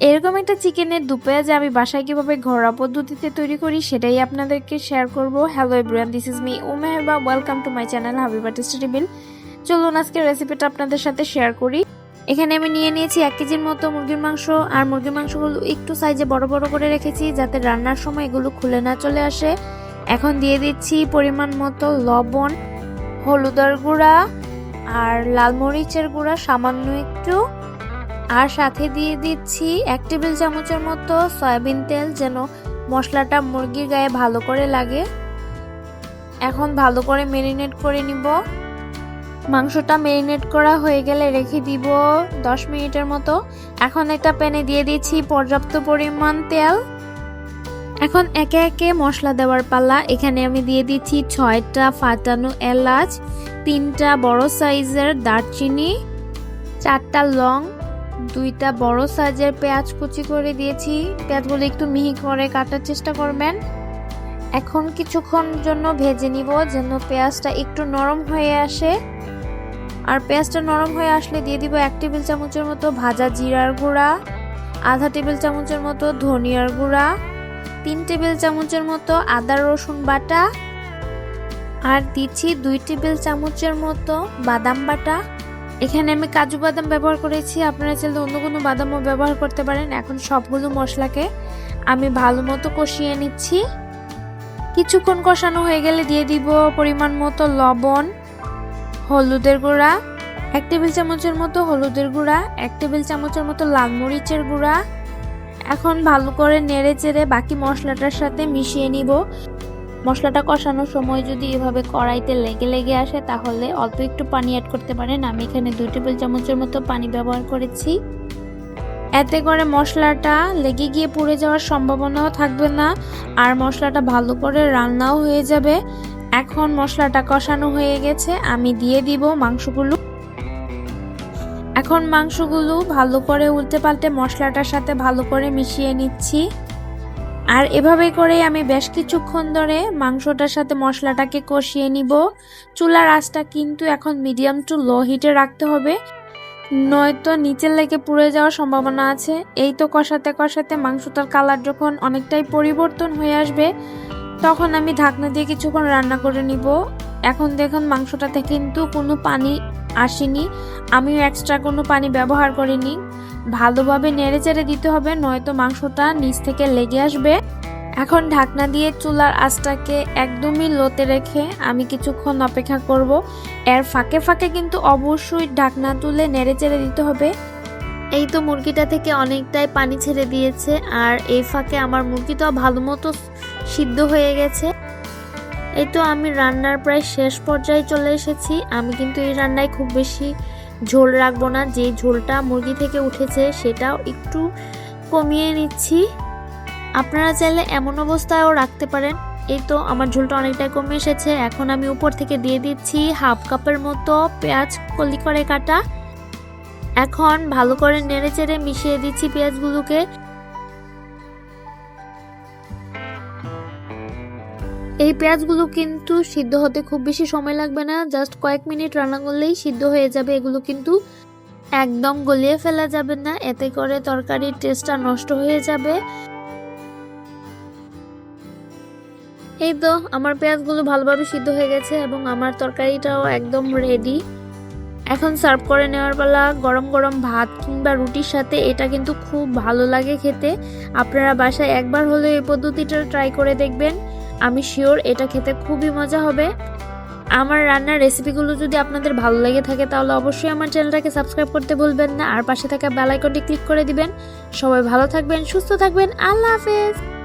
এরকম একটা চিকেনের দু পেঁয়াজ আমি বাসায় কীভাবে ঘরোয়া পদ্ধতিতে তৈরি করি সেটাই আপনাদেরকে শেয়ার করব। Hello everyone this is me Umehba welcome to my channel Habiba tasty table চলুন আজকে রেসিপিটা আপনাদের সাথে শেয়ার করি। এখানে আমি নিয়ে নিয়েছি এক কেজির মতো মুরগির মাংস। আর মুরগির মাংসগুলো একটু সাইজে বড় বড় করে রেখেছি যাতে রান্নার সময় এগুলো খুলে না চলে আসে। এখন দিয়ে দিচ্ছি পরিমাণ মতো লবণ, হলুদের গুঁড়া আর লাল মরিচের গুঁড়া, সামান্য একটু। আর সাথে দিয়ে দিচ্ছি এক টেবিল চামচের মতো সয়াবিন তেল, যেন মশলাটা মুরগির গায়ে ভালো করে লাগে। এখন ভালো করে মেরিনেট করে নিব। মাংসটা মেরিনেট করা হয়ে গেলে রেখে দিব দশ মিনিটের মতো। এখন একটা প্যানে দিয়ে দিচ্ছি পর্যাপ্ত পরিমাণ তেল। এখন একে একে মশলা দেওয়ার পালা। এখানে আমি দিয়ে দিচ্ছি ছয়টা ফাটানো এলাচ, তিনটা বড় সাইজের দারচিনি, চারটা লং দুইটা বড় সাইজের পেঁয়াজ কুচি করে দিয়েছি। পেঁয়াজগুলো একটু মিহি করে কাটার চেষ্টা করবেন। এখন কিছুক্ষণ জন্য ভেজে নিব যেন পেঁয়াজটা একটু নরম হয়ে আসে। আর পেঁয়াজটা নরম হয়ে আসলে দিয়ে দিব এক টেবিল চামচের মতো ভাজা জিরার গুঁড়া, আধা টেবিল চামচের মতো ধনিয়ার গুঁড়া, তিন টেবিল চামচের মতো আদা রসুন বাটা, আর দিচ্ছি দুই টেবিল চামচের মতো বাদাম বাটা। এখানে আমি কাজু বাদাম ব্যবহার করেছি। আপনারা চাইলে অন্য কোনো বাদামও ব্যবহার করতে পারেন। এখন সবগুলো মশলাকে আমি ভালো মতো কষিয়ে নিচ্ছি। কিছুক্ষণ কষানো হয়ে গেলে দিয়ে দিব পরিমাণ মতো লবণ, হলুদের গুঁড়া, এক টেবিল চামচের মতো হলুদের গুঁড়া, এক টেবিল চামচের মতো লাল মরিচের গুঁড়া। এখন ভালো করে নেড়ে চেড়ে বাকি মশলাটার সাথে মিশিয়ে নিব। মশলাটা কষানোর সময় যদি এভাবে কড়াইতে লেগে লেগে আসে, তাহলে অল্প একটু পানি অ্যাড করতে পারেন। আমি এখানে দুই টেবিল চামচের মতো পানি ব্যবহার করেছি। এতে করে মশলাটা লেগে গিয়ে পুড়ে যাওয়ার সম্ভাবনাও থাকবে না, আর মশলাটা ভালো করে রান্নাও হয়ে যাবে। এখন মশলাটা কষানো হয়ে গেছে। আমি দিয়ে দিব মাংসগুলো। এখন মাংসগুলো ভালো করে উল্টে পাল্টে মশলাটার সাথে ভালো করে মিশিয়ে নিচ্ছি। আর এভাবে করেই আমি বেশ কিছুক্ষণ ধরে মাংসটার সাথে মশলাটাকে কষিয়ে নিব। চুলার আঁচটা কিন্তু এখন মিডিয়াম টু লো হিটে রাখতে হবে। নয়তো নিচের লেগে পুড়ে যাওয়ার সম্ভাবনা আছে। এই তো কষাতে কষাতে মাংসটার কালার যখন অনেকটাই পরিবর্তন হয়ে আসবে, তখন আমি ঢাকনা দিয়ে কিছুক্ষণ রান্না করে নিব। এখন দেখুন মাংসটাতে কিন্তু কোনো পানি আসেনি। আমিও এক্সট্রা কোনো পানি ব্যবহার করিনি। ভালোভাবে নেড়ে চেড়ে দিতে হবে, নয়তো মাংসটা নিচ থেকে লেগে আসবে। এখন ঢাকনা দিয়ে চুলার আঁচটাকে একদমই লোতে রেখে আমি কিছুক্ষণ অপেক্ষা করব। এর ফাঁকে ফাঁকে কিন্তু অবশ্যই ঢাকনা তুলে নেড়ে চেড়ে দিতে হবে। এই তো মুরগিটা থেকে অনেকটাই পানি ছেড়ে দিয়েছে, আর এই ফাঁকে আমার মুরগিটাও ভালো মতো সিদ্ধ হয়ে গেছে। এই তো আমি রান্নার প্রায় শেষ পর্যায়ে চলে এসেছি। আমি কিন্তু এই রান্নায় খুব বেশি ঝোল রাখব না। যে ঝোলটা মুরগি থেকে উঠেছে সেটাও একটু কমিয়ে নিচ্ছি। আপনারা চাইলে এমন অবস্থায়ও রাখতে পারেন। এই তো আমার ঝোলটা অনেকটাই কমে এসেছে। এখন আমি উপর থেকে দিয়ে দিচ্ছি হাফ কাপের মতো পেঁয়াজ কলি করে কাটা। এখন ভালো করে নেড়ে চেড়ে মিশিয়ে দিচ্ছি পেঁয়াজগুলোকে। এই পেঁয়াজগুলো কিন্তু সিদ্ধ হতে খুব বেশি সময় লাগবে না। জাস্ট কয়েক মিনিট রান্না করলেই সিদ্ধ হয়ে যাবে। এগুলো কিন্তু একদম গলিয়ে ফেলা যাবে না। এতে করে তরকারির টেস্টটা নষ্ট হয়ে যাবে। এই তো আমার পেঁয়াজগুলো ভালোভাবে সিদ্ধ হয়ে গেছে এবং আমার তরকারিটাও একদম রেডি এখন সার্ভ করে নেওয়ার বেলা গরম গরম ভাত কিংবা রুটির সাথে এটা কিন্তু খুব ভালো লাগে খেতে। আপনারা বাসায় একবার হলেও এই পদ্ধতিটা ট্রাই করে দেখবেন। আমি শিওর এটা খেতে খুবই মজা হবে। আমার রান্নার রেসিপিগুলো যদি আপনাদের ভালো লেগে থাকে, তাহলে অবশ্যই আমার চ্যানেলটাকে সাবস্ক্রাইব করতে ভুলবেন না। আর পাশে থাকা বেল আইকনটি ক্লিক করে দিবেন। সবাই ভালো থাকবেন, সুস্থ থাকবেন। আল্লাহ হাফেজ।